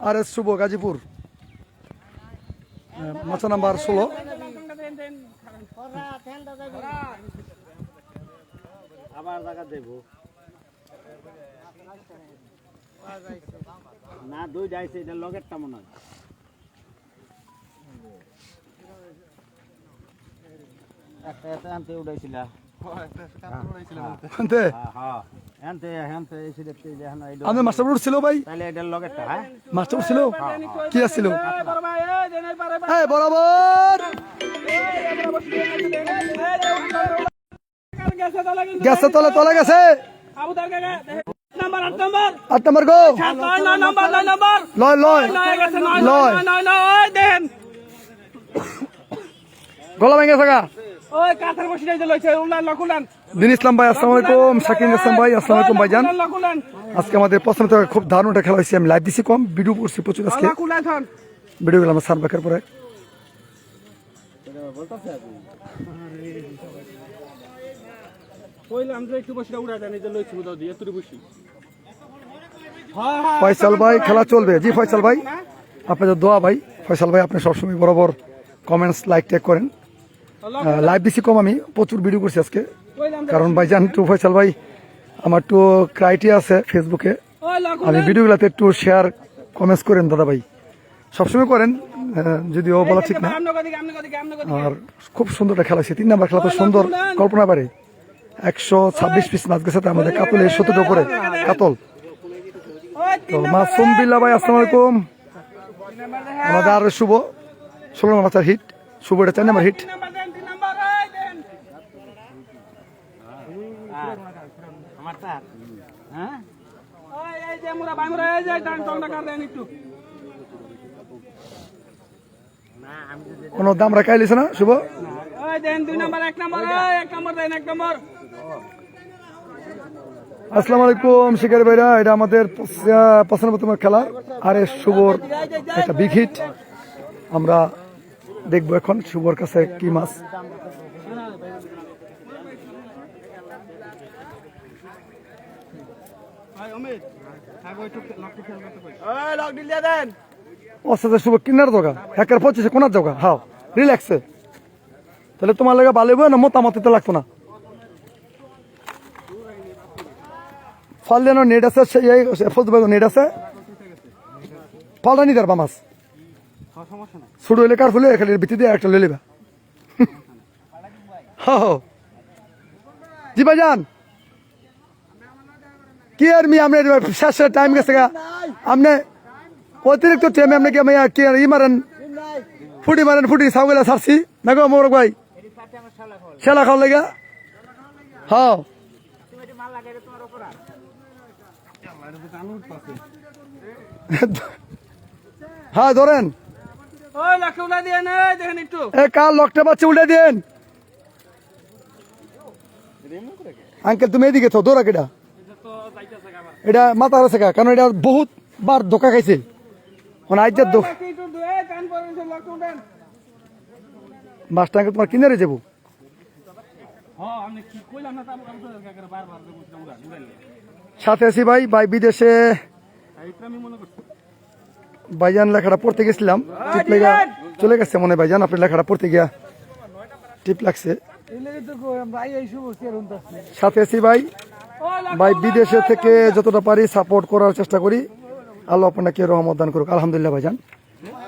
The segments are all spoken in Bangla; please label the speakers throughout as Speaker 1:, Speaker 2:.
Speaker 1: আর এস শুভ গাজীপুর। মাছা নাম্বার ষোলো।
Speaker 2: আবার জায়গা দেব। না দুই যাইছে এটা লগেরটা মনে হয়। একটা আনতে উঠাইছিলা। হ্যাঁ হ্যাঁ। হ্যাঁ
Speaker 1: আমাদের মাস্টার উঠছিল ভাই?
Speaker 2: হ্যাঁ?
Speaker 1: মাস্টার উঠছিল কি আসছিল বরাবর। গেছে তলে তলে গেছে। আট নম্বর গো। লয় লয়। লয়। গলা ভেঙে থাকা দিন ইসলাম ভাই আসসালামু আলাইকুম। শাকিন ইসলাম ভাই আসসালামু আলাইকুম ভাইজান। আজকে আমাদের প্রথম থেকে খুব দারুণ একটা খেলা হয়েছে। আমি লাইভ দিছি কম ভিডিও করছি প্রচুর আজকে। ভিডিও গেলাম সার বাকের পরে। ফয়সাল ভাই খেলা চলবে। জি ফয়সাল ভাই। আপনাদের দোয়া ভাই। ফয়সাল ভাই আপনি সবসময় বরাবর কমেন্টস লাইক ট্যাগ করেন। লাইভ দিছি কম আমি। প্রচুর ভিডিও করছি আজকে। কারণ ভাইজান একটু ফয়সাল ভাই আমার একটু ক্রাইটেরিয়া আছে ফেসবুকে আমি ভিডিওগুলোতে একটু শেয়ার কমেন্টস করেন দাদা ভাই। সবসময় করেন যদিও বলা ঠিক না। আর খুব সুন্দর একটা খেলা তিন নাম্বার খেলা তো সুন্দর। কল্পনা পারে একশো ছাব্বিশ পিস মাছ গেছে তার মধ্যে কাতল এই সতেরো উপরে। কাতল। তো মাসুম বিল্লা ভাই আসসালামু আলাইকুম আমাদের আর শুভ। ষোলো নম্বর হিট শুভ এটা চার নম্বর হিট
Speaker 2: আমার তার হ্যাঁ
Speaker 1: কোনো দাম রাখাই লিছে না শুভ? আসসালামু আলাইকুম শিকারি ভাইরা এটা আমাদের পঁচানব্বইতম খেলা। আর এস শুভর একটা বিগ হিট। আমরা দেখব এখন শুভর কাছে কি মাছ। শুভ কিনার দোকান একের পঁচিশে কোনার দোকান হাও রিল্যাক্সে তাহলে তোমার লাগে ভালো না মোটামুটিতে লাগতো না। ফল যেন নেট আছে নেট আছে। ফলটা পারবা মাছ। ছোট হইলে কার ফুলে খালি ভিত্তি দিয়ে একটা লই লিবা হো জি ভাইজান। কি আর মি আপনি শেষ টাইম গেছে গা। আপনি অতিরিক্ত টাইমে আপনি কি আমি কি ই মারেন ফুটি মারেন ফুটি সাউগুলা ছাড়ছি। না গো মোর ভাই খেলা খাওয়া লেগা। হ্যাঁ হ্যাঁ ধরেন। কাল লকটা বাচ্চা উল্টে দেন আঙ্কেল তুমি এদিকে তো দৌড়া কেটা এটা মাথা আছে কারণ এটা বহুত বার ধোকা খাইছে। মানে আজ মাছটা আঙ্কেল তোমার কিনারে যাব। সাথে আছি ভাই ভাই বিদেশে ভাইজান লেখাটা পড়তে গেছিলাম। টিপ লেগা চলে গেছে মনে ভাইজান আপনি লেখাটা পড়তে গিয়া টিপ লাগছে। সাথে আছি ভাই ভাই, বিদেশে থেকে যতটা পারি সাপোর্ট করার চেষ্টা করি। আল্লাহ আপনাকে রহমত দান করুক। আলহামদুলিল্লাহ ভাইজান।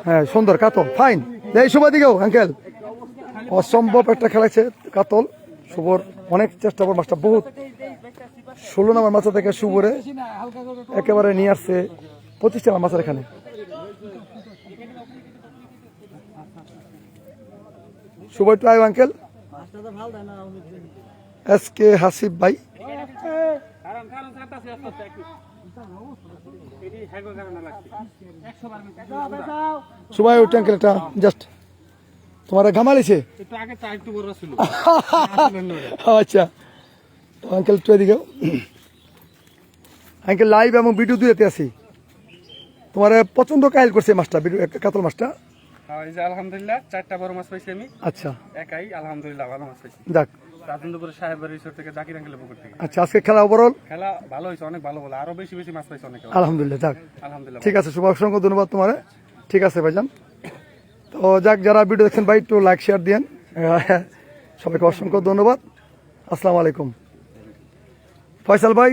Speaker 1: হ্যাঁ সুন্দর, কাতল ফাইন এই শুভ দিকেও আঙ্কেল অসম্ভব একটা খেলাচ্ছে কাতল। শুভর অনেক চেষ্টা কর মাছটা বহুত। ষোলো নম্বর মাছা থেকে শুভরে একেবারে নিয়ে আসছে পঁচিশ টাকা মাছের এখানে। শুভ একটু আয়ু আঙ্কেল এস কে হাসিফ ভাই। সবাই ওই একটা জাস্ট তোমার ঘামালিছে আচ্ছা। তো আঙ্কেল এদিকে আঙ্কেল লাইভ এবং ভিডিও দুইতে আছি। তোমার পছন্দ কাইল করছে মাছটা কাতল মাছটা?
Speaker 3: যে আলহামদুলিল্লাহ চারটা বড় মাছ পাইছি আমি।
Speaker 1: আচ্ছা।
Speaker 3: একাই আলহামদুলিল্লাহ ভালো মাছ পাইছি।
Speaker 1: যাক।
Speaker 3: রাজেন্দ্রপুরের সাহেবের রিসোর্ট থেকে জাকির আঙ্কেলের পুকুর থেকে।
Speaker 1: আচ্ছা আজকে খেলা ওভারঅল
Speaker 3: খেলা ভালো হয়েছে অনেক ভালো বলে। আরও বেশি বেশি মাছ পাইছে অনেক।
Speaker 1: আলহামদুলিল্লাহ যাক।
Speaker 3: আলহামদুলিল্লাহ।
Speaker 1: ঠিক আছে শুভ অসংখ্য ধন্যবাদ তোমার। ঠিক আছে ভাইজান। তো যাক যারা ভিডিও দেখছেন ভাই একটু লাইক শেয়ার দিয়েন। সবাইকে অসংখ্য ধন্যবাদ। আসসালামু আলাইকুম। ফয়সাল ভাই